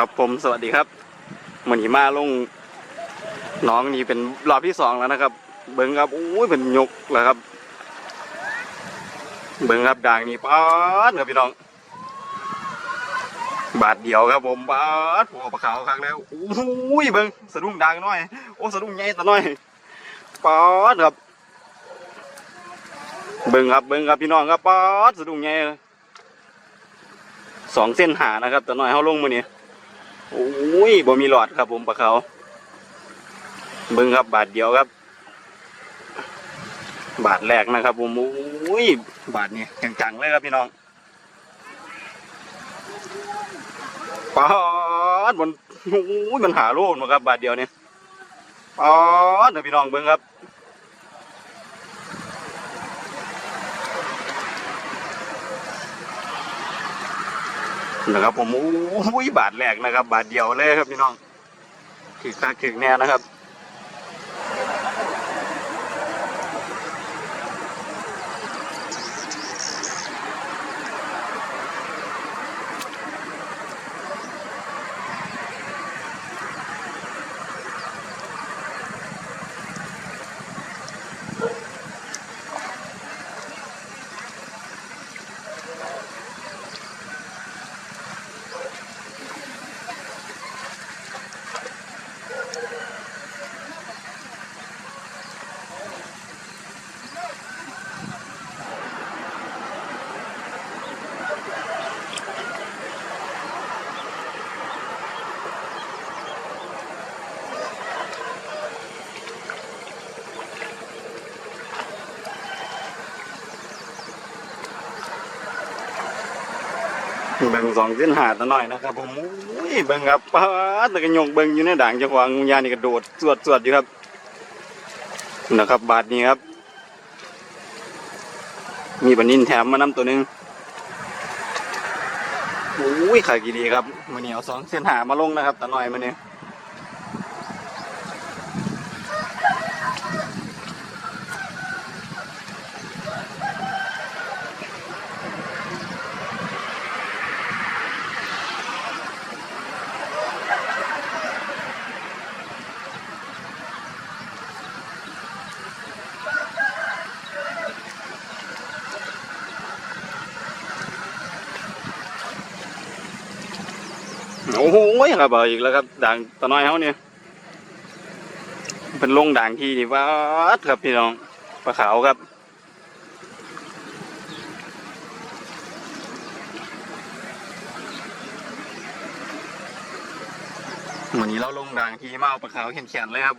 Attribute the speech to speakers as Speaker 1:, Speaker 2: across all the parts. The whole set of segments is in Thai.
Speaker 1: ครับผมสวัสดีครับมือนหิมาลงน้องนี่เป็นรอบที่สองแล้วนะครับ เบิ้งครับโอ้ยเป็นยกแล้วครับ เบิ้งครับด่างนี่ป๊าดครับพี่น้อง บาทเดียวครับผมบาทหัวปลาขาวครั้งแล้วโอ้ยเบิ้งสะดุ้งด่างน้อยโอ้สะดุ้งใหญ่ตะน้อยป๊าดครับ เบิ้งครับเบิ้งครับพี่น้องครับป๊าดสะดุ้งใหญ่สองเส้นหานะครับตะน้อยเขาลงมือนี้ โอ้ยบ่มีหลอดครับผมปลาเขาเบิ้งครับบาทเดียวครับ บาทแรกนะครับผมโอ้ยบาทนี้จังๆเลยครับพี่น้องปาดมันโอ้ยมันหาโลดมาครับ บาทเดียวเนี่ยปาดเดี๋ยวพี่น้องเบิ้งครับ นะครับผมโอ้ยบาทแรกนะครับ บาทเดียวเลยครับพี่น้องถือตาถึกแน่นะครับ เบิ่งสองเส้นหาดหน่อยนะครับผมอุ้ยเบิ่งครับป้าดตะกยงเบิ่งอยู่ในด่างจังหวะงูยานี่กระโดดสวดสวดอยู่ครับนะครับ บาทนี้ครับ มีบันนินแถมมานำตัวหนึงอุ้ยขายกี่ดีครับมันเหนียวสองเส้นหามาลงนะครับตาหน่อยมันนี้ยอ้โห ครับเอาอีกแล้วครับด่างตอน้อยเขาเนี่ยเป็นลงด่างที่นี่วัดครับพี่น้องปลาขาวครับวันนี้เราลงด่างที่มาเอาปลาขาวเขียนๆเลยครับ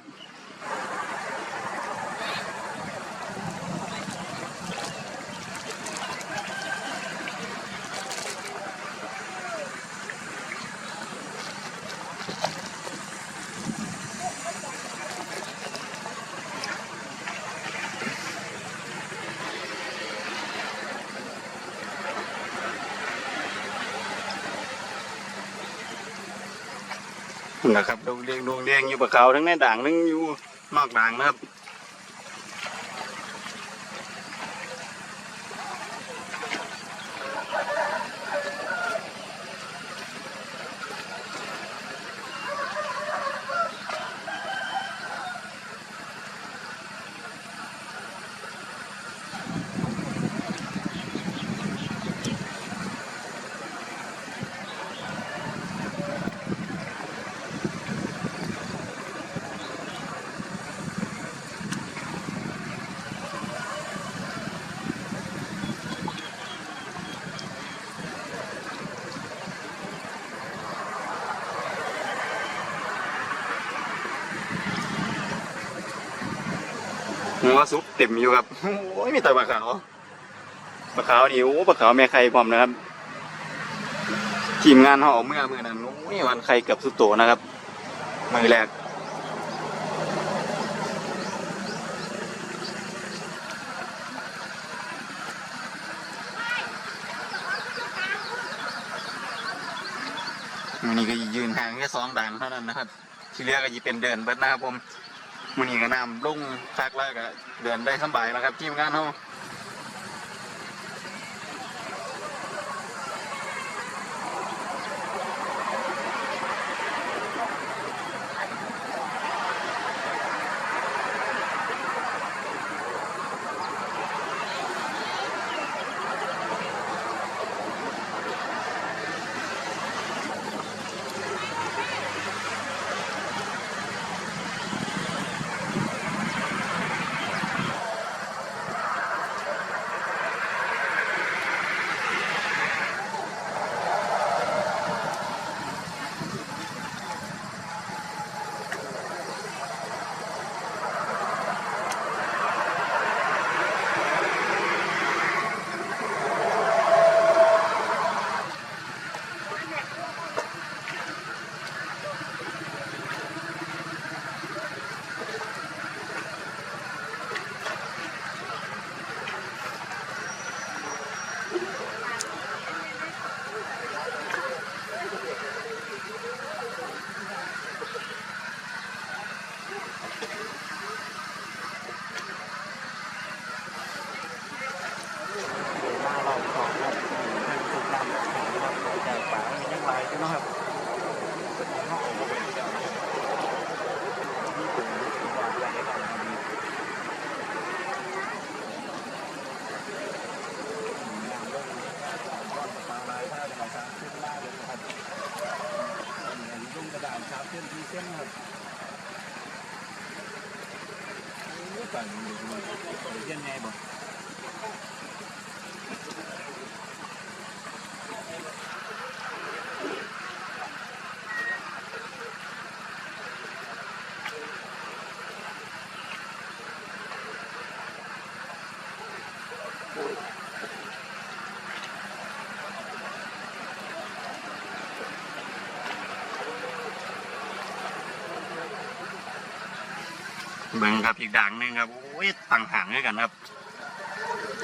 Speaker 1: นะครับดวงเลี้ยงดวงเลี้ยงอยู่ปะเขาทั้งในด่างทั้งอยู่นอกด่างนะครับ หัวซุปเต็มอยู่ครับโอ้ยมีแต่ปลาขาวปลาขาวนี่โอ้ปลาขาวแม่ไข่พร้อมนะครับทีมงานเขาเอาเมื่อเมื่อนั้นโอ้ยวันไข่เกือบสุดโตนะครับมือแรกมันนี้ก็ยืนห่างแค่สองด่างเท่านั้นนะครับ ที่เหลือก็จะเป็นเดินเบิดนะครับผม มันนี้ก็นำลงพักแล้วก็เดินได้สบายแล้วครับทีมงานเขา
Speaker 2: ส้นสี่เส้นครับโอ้ต่างกันเลย เบิ่
Speaker 1: งครับอีกด่างหนึ่งครับโอ้ยต่างห่างด้วยกันครับ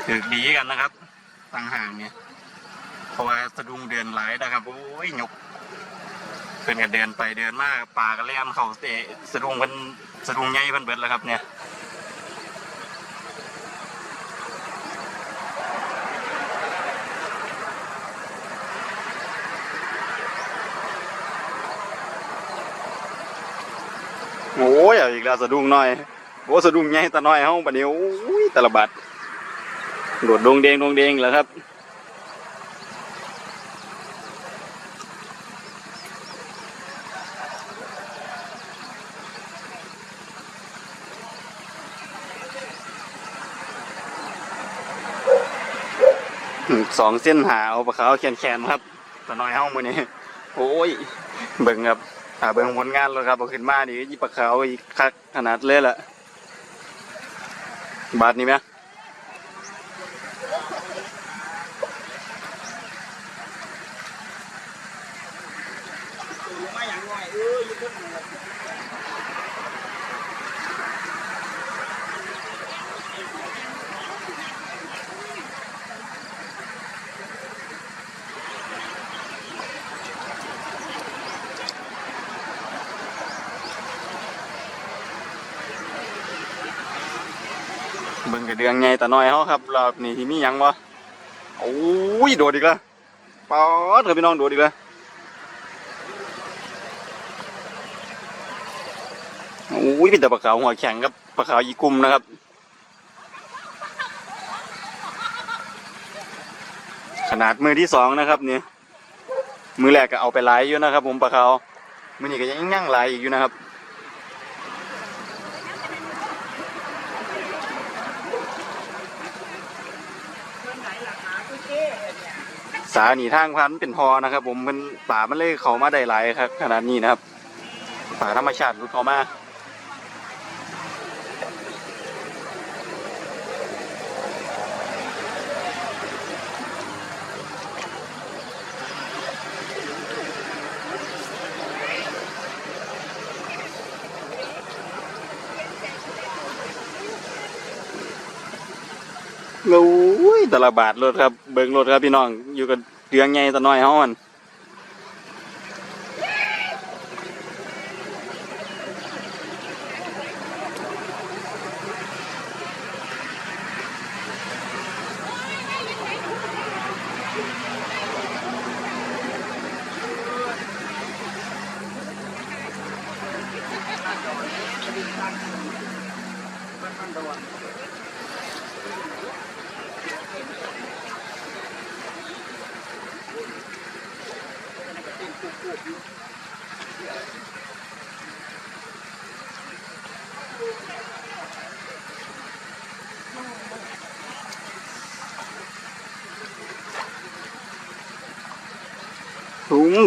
Speaker 1: ถือดีกันนะครับต่างห่างเนี่ยเพราะว่าสะดุ้งเดินหลายนะครับ โอ้ยยกเป็นกันเดินไปเดินมาปลากันแล่นเขาเตะสะดุ้งมันสะดุ้งใหญ่เพิ่นเบิดแล้วครับเนี่ย ยเอาอีกแล้วสะดุ้งน้อยโอ้สะดุ้งใหญ่ตาน้อยเฮาบัดนี้โอ้ยต่ละบาดโดดดงเดงดงเดงแล้วครับสองเส้นหาเอาปลาขาวแขนแขนๆครับตาน้อยเฮ้ามือนี้โอ้ยเบิ่งครับ หาเบิ่งผลงานแล้วครับเอาขึ้นมาดิยี่ปลาขาวอีกคักขนาดเลยล่ะ บาทนี้ไหม
Speaker 2: มาอย่าง น้อยเอออยู่ต้น
Speaker 1: เบิ่งกระเดืองไงแตาน้อยเฮาครับรอบนี้ที่มียังวะโอ้ยโดดอีกแล้วป๊อดเถอะพี่น้องโดดอีกแล้วโอ้ยเป็นแต่ปลาขาวหัวแข็งครับปลาขาวยีกุมนะครับขนาดมือที่สองนะครับเนี่ยมือแรกก็เอาไปหลายอยู่นะครับ ผมปลาขาวมือนี้ก็ยังยั่งหลายอีกอยู่นะครับ สาหนีทางพันเป็นพอนะครับ ผมมันป่ามันเลยเขามาได้หลายครับขนาดนี้นะครับป่าธรรมชาติรุดเขามาโอ้ยแตละบาทรถครับ เบิ่งรถครับพี่น้อง อยู่กับเดืองใหญ่ตะน้อยเฮามัน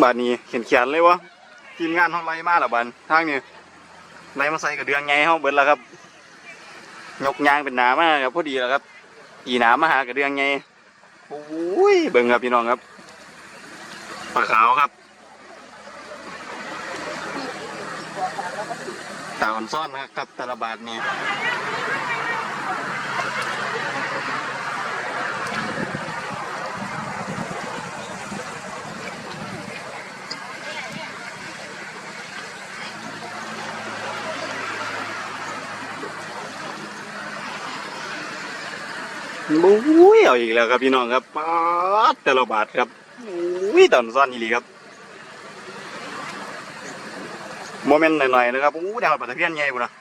Speaker 1: บาทนี้เขียนเขียนๆเลยวะทีมงานเฮาไล่มาและบันทางนี้ไล่มาใส่กับเดืองใหญ่เฮาเบิดแล้วครับยกยางเป็นหนามากครับพอดีแล้วครับอีหนามาหากับเดืองใหญ่โอ้ยเบิ่งครับพี่น้องครับปลาขาวครับตาอ่อนซ่อนนะครับแตละบาทนี่ บุ้ยเอาอีกแล้วครับพี่น้องครับป๊าดแต่ละบาทครับอุ้ยตอนซ่อนอีหลีครับโมเมนต์หน่อยๆนะครับอู้ดาวปัตตะเพียนใหญ่บุนะ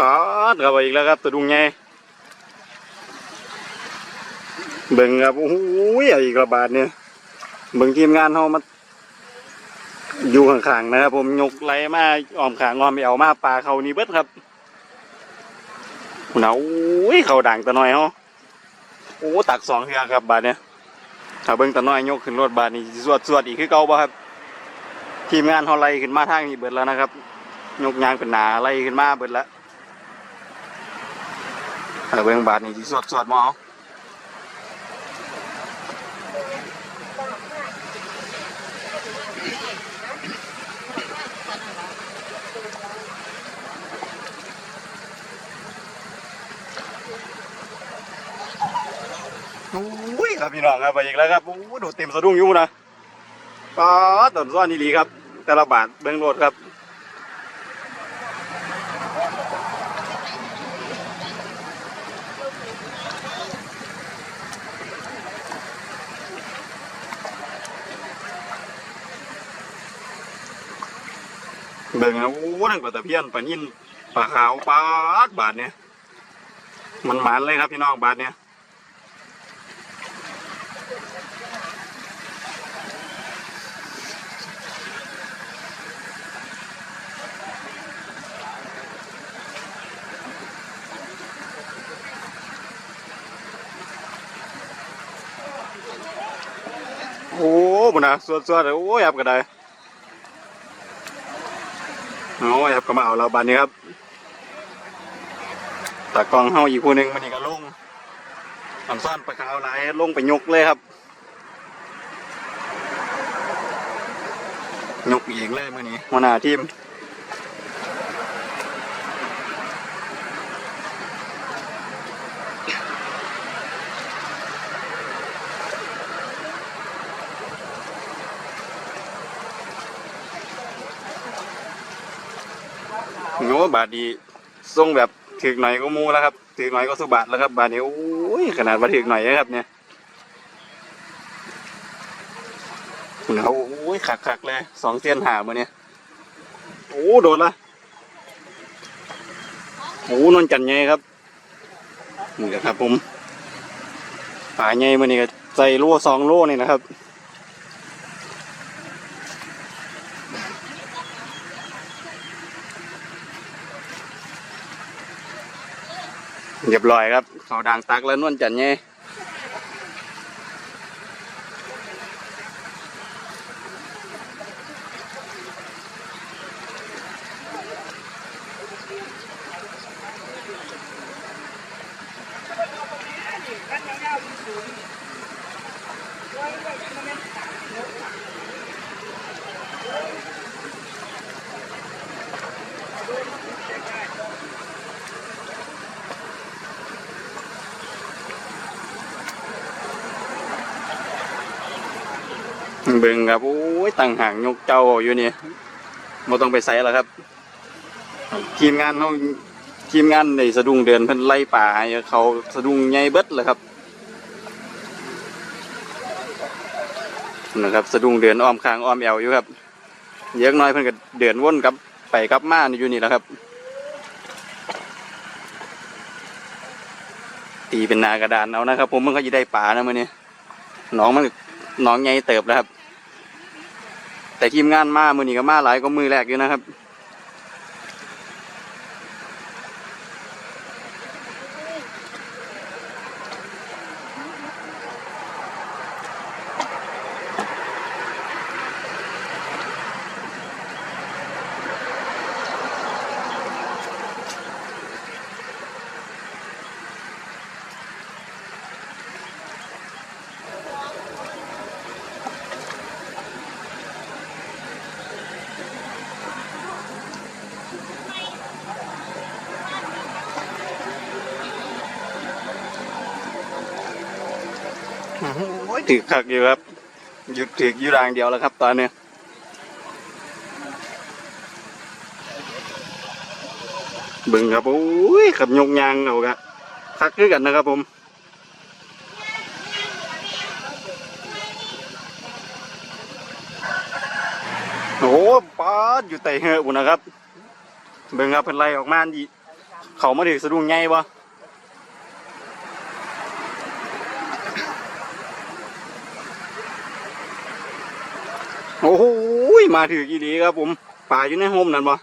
Speaker 1: ปาดครับอีกแล้วครับตัวดุงไงเบิ่งครับโอ้โหอีกระบาดเนี่ยเบิ่งทีมงานเขามาอยู่ข้างๆนะครับผมยกไหลมาอ้อมขางอมเอามาปลาเขานี่เบิดครับหนาวอุ้ยเขาด่างตะน้อยเขาโอ้ตักสองเทือครับบาดเนี่ยถ้าเบิ่งตะน้อยยกขึ้นรถบาดนี่สวดสวดอีกคือเก่าบ่ครับ ทีมงานเขาไล่ขึ้นมาทางนี้เบิดแล้วนะครับ ยกยางเป็นหนาไล่ขึ้นมาเบิดแล้ว ถ้าเบิ่งบาดนี่สิสวดสวดหมเอาโอ้ยครับพี่น้องครับไปอีกแล้วครับโอ้โดดเต็มสะดุ้งอยู่นะก็ต้นซ้อนนี่ลีครับ แต่ละบาทเบิ่งโลดครับ เบิ่งนะโอ้ทั้งปลาตะเพียนปลานิ่นปลาขาวปลาดบาทเนี่ยมันหมานเลยครับพี่น้องบาทเนี่ยโอ้บุญนะสวดสวดๆโอ้ยอับก็ได้ เอาไว้ครับก็มาเอาเราบานนี้ครับตากองเฮาอีกคู่หนึ่งมันนี่ก็ลงอันซ่อนปลาขาวหลายลงไปยกเลยครับยกเองเลยมื่อนี้หัวหน้าทีม โอ้บาทดีทรงแบบถือหน่อยก็มูแล้วครับถือหน่อยก็สุบาทแล้วครับ บาทนี้โอ้ยขนาดมาถือหน่อยนะครับ เนี่ยเอาโอ้ยขักขักเลยสองเส้นหามาเนี่ยโอ้โดนละโอ้นนจันไงครับนี่ครับผมป่าไงมานี่ก็ใส่โล่สองโล่นี่นะครับ เรียบร้อยครับเขาด่างตักแล้วนวลจันไง เบิ่งครับโอ้ยตั้งห่างยกเจ้าอยู่นี่ไม่ต้องไปใส่แล้วครับ ทีมงานเขาทีมงานในสะดุ้งเดินเพิ่นไล่ป่าให้เขาสะดุ้งใหญ่เบิดเลยครับนะครับสะดุ้งเดินอ้อมคางอ้อมแอวอยู่ครับเยอะน้อยเพิ่นก็เดินวนกับไปกับมาอยู่นี่แหละครับ ตีเป็นนากระดานเอานะครับ ผมมันก็จะได้ป่านะมื่อนี้น้องมันน้องใหญ่เติบแล้วครับ แต่ทีมงานมามือนี้ก็มาหลายก็มือแรกอยู่นะครับ โอ้ยถือขักอยู่ครับ หยุดถืออยู่รางเดียวแล้วครับ ตอนนี้บึงครับโอ้ยขับยกยางเอากะคักคือกันนะครับผมโอ้ปาดอยู่ไต่เหอะบุนะครับเบิ่งครับเพิ่นไล่ออกมาดีเขามาถึงสะดุ้งไงบ่โอ้โห มาถึงอีหลีครับผมป่าอยู่ในโฮมนั่นบ่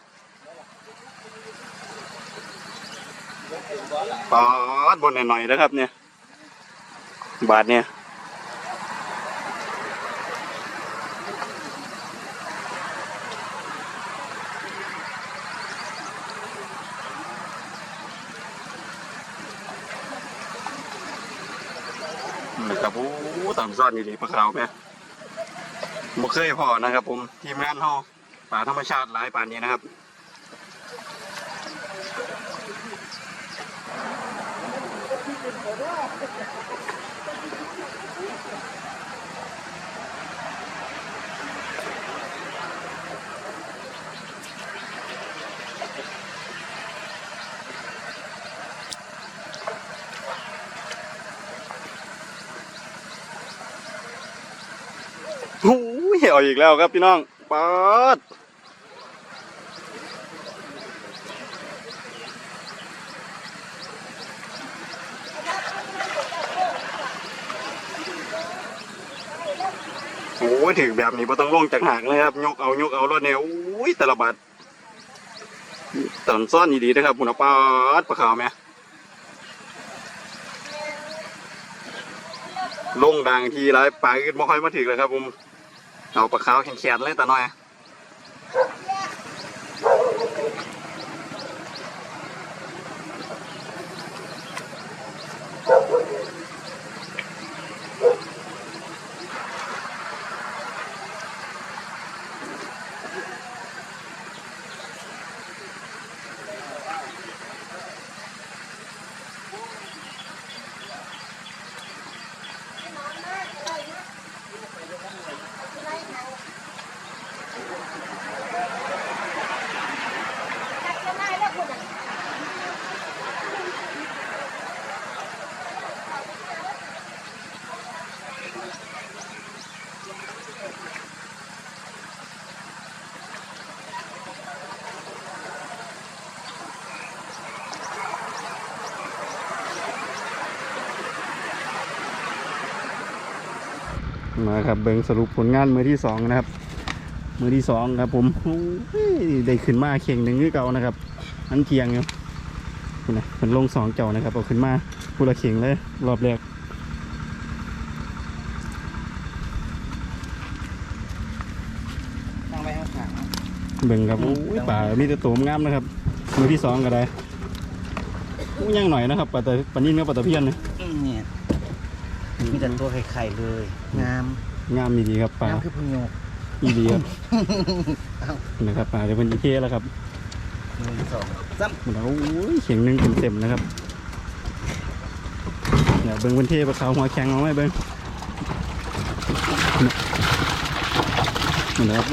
Speaker 1: ปาดบนหน่อยๆนะครับ เนี่ย บาทเนี่ยนะครับโอ้ตามซ่อนอยู่ดีปลาขาวแม่ บ่เคยพอนะครับ ผมทีมงานเฮาป่าธรรมชาติหลายป่านนี้นะครับ โอ้ยเอีกแล้วครับพี่น้องป๊าดโอ้ยถึงแบบนี้ไ่ต้องลงจากหางเลยครับ ยกเอายกเอารถเนี่ยโอ้ยแต่ละบาทตอนซ่อนดีๆนะครับคุณป้าดปลาขาวไหมลงดังทีไรปลาขึ้นไม่ค่อยมาถึงเลยครับผม เอาปลาขาวแข็งๆเลยแต่น้อย มาครับเบิงสรุปผลงานมือที่สองนะครับ มือที่สองครับผมโอ้ยได้ขึ้นมาเข่งหนึ่งคือเก่านะครับ อันเทียงอยู่คุณนะเป็นลงสองเจ้านะครับเอาขึ้นมาพูละเข่งเลยรอบแรก
Speaker 2: ตั้งไว้ข้าง
Speaker 1: เบิงครับโอ้ยป่ามีแต่ตัวงามนะครับ มือที่สองก็ได้โอ้ยยังหน่อยนะครับปลาตะปลานิ่มกับปลาตะเพียนนะ
Speaker 2: ๆเนี่ย มีแต่ตัวไข่ๆเลย งาม
Speaker 1: งามดีครับปลางา
Speaker 2: มคือพุงโยก
Speaker 1: อีดีครับ
Speaker 2: เอ้า
Speaker 1: นะครับปลาเดี๋ยวเป็นอีเทแล้วครับ
Speaker 2: หนึ่งสองสาม
Speaker 1: แล้วโอ้ยเข่งหนึ่งเต็มๆนะครับเนี่ยเบิ้งพื้นที่ปลาขาวหัวแข็งเอาไว้เบิ้งนี่นะครับ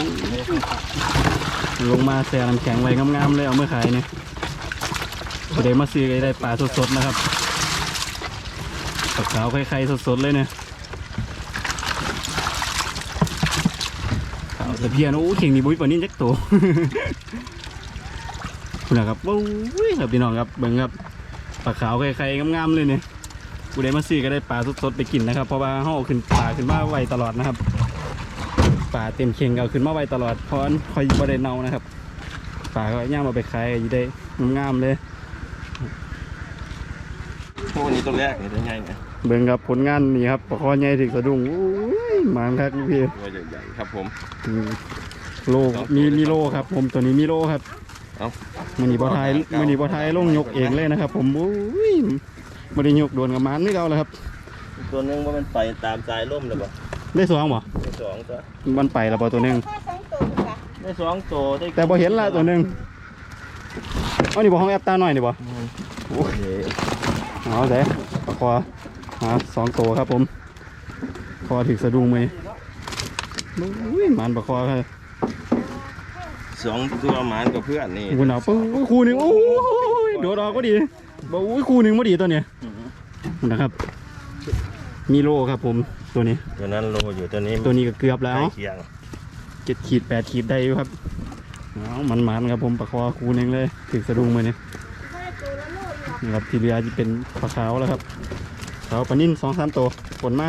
Speaker 1: ลงมาแซ่น้ำแข็งไว้งามๆเลยเอาเมื่อขายเนี่ยพอได้มาซื้อก็ได้ปลาสดๆนะครับปลาขาวไข่ๆสดๆเลยเนี่ยขาวตะเพียนโอ้เข่งนี่บุ้ยปลานิ่จักโตคุณนะครับโอ้ยครับพี่น้องครับเบิ่งครับปลาขาวไข่ๆงามๆเลยเนี่ยกูได้มาซื้อก็ได้ปลาสดๆไปกินนะครับ เพราะว่าห่อขึ้นปลาขึ้นมาไวตลอดนะครับปลาเต็มเข่งเอาขึ้นมาไวตลอดเพราะอันคอยบ่ได้เนานะครับปลาก็ย่างมาไปขายอยู่ได้งามๆเลย
Speaker 2: พวกนี้ตัวแรกนี่ตัวใหญ่เนี่ย
Speaker 1: เบิ่งครับผลงานนี่ครับปลาคอใหญ่ถึงสะดุ้งโอ้ยหมานครับพี่
Speaker 2: ตัวใหญ่ๆครับผม
Speaker 1: อืมโลมีมีโลครับ ผมตัวนี้มีโลครับ
Speaker 2: เอ้า
Speaker 1: มันนี่บ่ทายมันนี่บ่ทายลงยกเองเลยนะครับ ผมโอ้ยบ่ได้ยกโดนกับหมันนี่เอาแล้วครับ
Speaker 2: ตัวนึงว่ามันไปตามสายล่มเลยป่ะ
Speaker 1: ได้สองบ่
Speaker 2: ได้สองตัว
Speaker 1: มันไปแล้วบ่ตัวหนึง
Speaker 2: ได้สองตัวได้
Speaker 1: แต่บ่เห็นละตัวหนึงเอานี่บ่ห้องแอปตาหน่อยนี่บ่
Speaker 2: โอ้ย
Speaker 1: เอาเด้ปลาคอ หาสองตัวครับผม คอถึกสะดุ้งมืออุ้ยมันปลาคอครับ
Speaker 2: สองตัวหมานกับเพื่อนนี่
Speaker 1: คุณเอาปุ๊บคู่หนึ่งโอ้ยโดดออกก็ดีบอกอุ้ยคู่หนึ่งบ่ดีตัวเนี้ยนะครับ มีโลครับผมตัวนี้
Speaker 2: ตัวนั้นโลอยู่ตัวนี้
Speaker 1: ตัวนี้ก็เกือบแล้ว
Speaker 2: ใกล้เคียง
Speaker 1: เจ็ดขีดแปดขีดได้อยู่ครับเอามันมันๆครับผมปลาคอคู่หนึ่งเลยถึกสะดุ้งมือนี่
Speaker 3: ใช่ตัวละโล
Speaker 1: นี่ครับที่เรือจะเป็นปลาขาวแล้วครับ ขาวปลานิ่นสองสามตัวฝนมา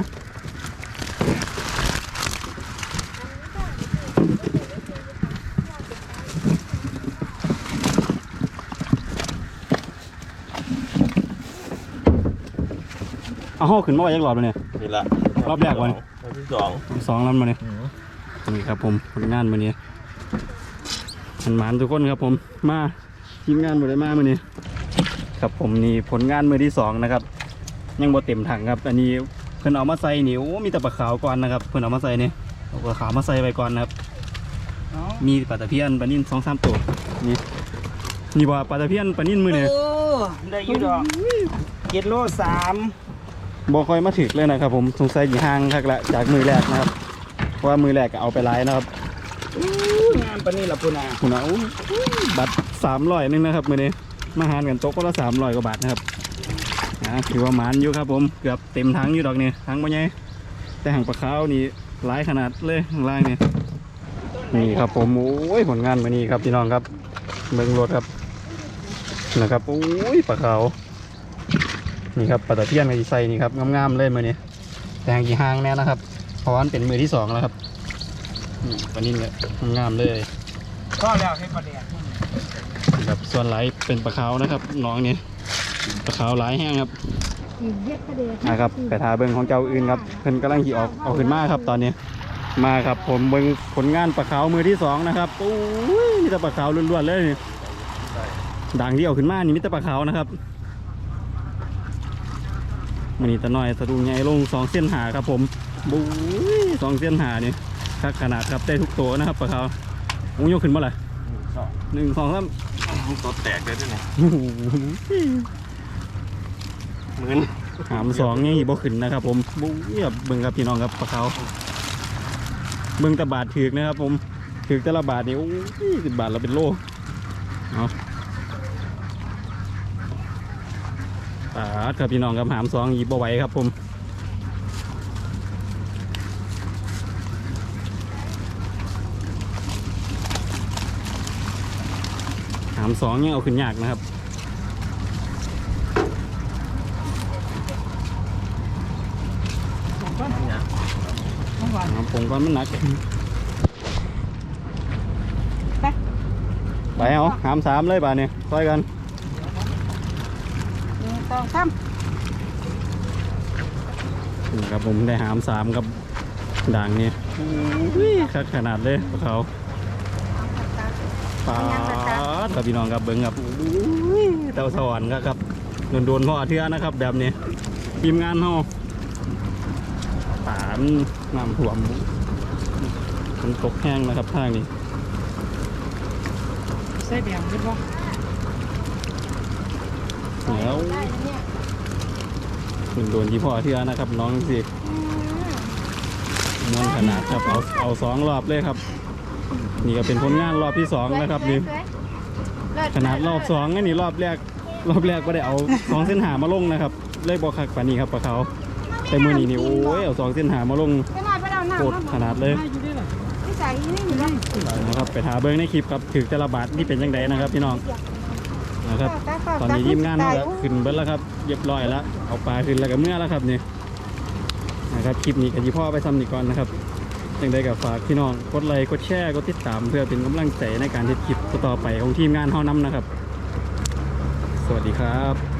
Speaker 1: เอาห้อขึ้นมาไว้ยังรอบเลยเนี่ย
Speaker 2: นี่ละ
Speaker 1: รอบแรกวะ
Speaker 2: รอบที่สอง
Speaker 1: สองลำมาเนี่ยนี่ครับผมผลงานมาเนี่ยมันหมานทุกคนครับผมมาทีมงานหมดเลยมามาเนี่ยครับผมนี่ผลงานมือที่สองนะครับ ยังบ่เต็มถังครับ อันนี้เพิ่นเอามาใส่นี่โอ้มีแต่ปลาขาวก่อนนะครับเพิ่นเอามาใส่นี่เอาปลาขาวมาใส่ไปก่อนนะครับ มีปลาตะเพียนปลานิ่นสองสามตัวนี่นี่ว่าปลาตะเพียนปลานิ่นมือเนี่ย
Speaker 3: โอ้ได้อยูดอกเจ็ดโลสาม
Speaker 1: บ่ค่อยมาถึกเลยนะครับ ผมสงสัยอยู่ห่างคักละจากมือแรกนะครับเพราะว่ามือแรกก็เอาไปไล่นะครับ
Speaker 3: อู้งานปานนี้ละปุ่นอะ
Speaker 1: คุณเอาบัตรสามร้อยนึงนะครับมือนี้มาหารกันโต๊ะก็ละสามร้อยกว่าบาทนะครับอ่า ถือว่าหมานอยู่ครับผมเกือบเต็มทั้งอยู่ดอกนี่ทั้งบ่ใหญ่แต่หางปลาขาวนี่หลายขนาดเลยข้างล่างนี่นี่ครับผมโอ้ยผลงานมานี่ครับพี่น้องครับเบิ่งรถครับนะครับโอ้ยปลาขาวนี่ครับปลาตะเพียนกับอีไซนี่ครับงามๆเลยมือนี้แต่หางกี่หางแน่นะครับเพราะว่ามันเป็นมือที่สองแล้วครับนี่ปลานิ่มเนี่ยงามๆเลย
Speaker 3: ก็แล้วให้ประเดี๋ยว
Speaker 1: ครับส่วนไหลเป็นปลาขาวนะครับน้องนี่ ปลาขาวหลายแห้งครับนะครับไปทาเบิ้งของเจ้าอื่นครับเพิ่นกำลังขี่ออกออกขึ้นมาครับตอนนี้ มาครับผมเบิ้งผลงานปลาขาวมือที่สองนะครับโอ้ยมีแต่ปลาขาวล้วนๆเลยด่างที่เอาขึ้นมานี่มีแต่ปลาขาวนะครับมันนี่ตะน้อยสะดุงใหญ่ลงสองเส้นหาครับ ผมบุ้ยสองเส้นหานี่คักขนาดครับได้ทุกตัวนะครับปลาขาวโอ้ยยกขึ้นมาเลยหนึ่งสองสาม
Speaker 2: ตัวแตกเลยด้วยเนี่ย
Speaker 1: โอ้โห
Speaker 2: มือน
Speaker 1: หามสองยังอีบ่ขึ้นนะครับ ผมบุ้ยแบบเบิ่งครับพี่น้องครับปลาเขาเบิ่งต่บาทถือกนะครับ ผมถือกต่ละบาทนี่โอ้ยสิบบาทเราเป็นโลเอาปาดครับพี่น้องครับหามสองอีบ่ไหวครับ ผมหามสองยังเอาขึ้นยากนะครับ
Speaker 3: ต้องห วาน
Speaker 1: ครับผมก็มันหนักไปเอาหามสามเลยป่ะเนี่ยซอยกัน
Speaker 3: หนึ่งสองสาม
Speaker 1: นี่ครับผมได้หามสามกับด่างนี่อุ้ยคักขนาดเลยพวกเขาปาดครับพี่น้องครับเบิ้งครับอุ้ยเต่าสวรรค์ครับโดนโดนๆพ่อเทือนะครับแบบนี้ทีมงานเฮาปานน้ำท่วมมั นตกแห้งนะครับทางนี้
Speaker 3: ใส่แดงได้ปะ
Speaker 1: แล้วโดนยี่พ่อเทือนะครับ น้องสิมวนขนาดครับเอาเอาสองรอบเลยครับ นี่ก็เป็นผลงานรอบที่สองนะครับนี่ขนาดรอบสองอันนี่รอบแรก รอบแรกก็ได้เอาสองเส้นหามาลงนะครับ เลยบอกคักปานนี้ครับปลาเขาแต่มือนี้นี่โอ้ยเอาสองเส้นหามาลง
Speaker 4: ไปหน่อยไปเอาหน้า
Speaker 1: โคตรขนาดเลย
Speaker 4: ที่ใส่ นะ
Speaker 1: ครับไปหาเบิ้งในคลิปครับถือจะระบาดนี่เป็นยังไงนะครับพี่น้องนะครับ ตอนนี้ทีมงานเราก็ขึ้นเบิ้แล้วครับเรียบร้อยแล้วเอาปลาขึ้นแล้วก็เมื่อแล้วครับนี่นะครับคลิปนี้กันยี่พ่อไปซ้ำนี่ก่อนนะครับยังได้กับฝากพี่น้องกดไลค์กดแชร์กดติดตามเพื่อเป็นกำลังใจในการทำคลิปต่อไปของทีมงานเฮานํนะครับ สวัสดีครับ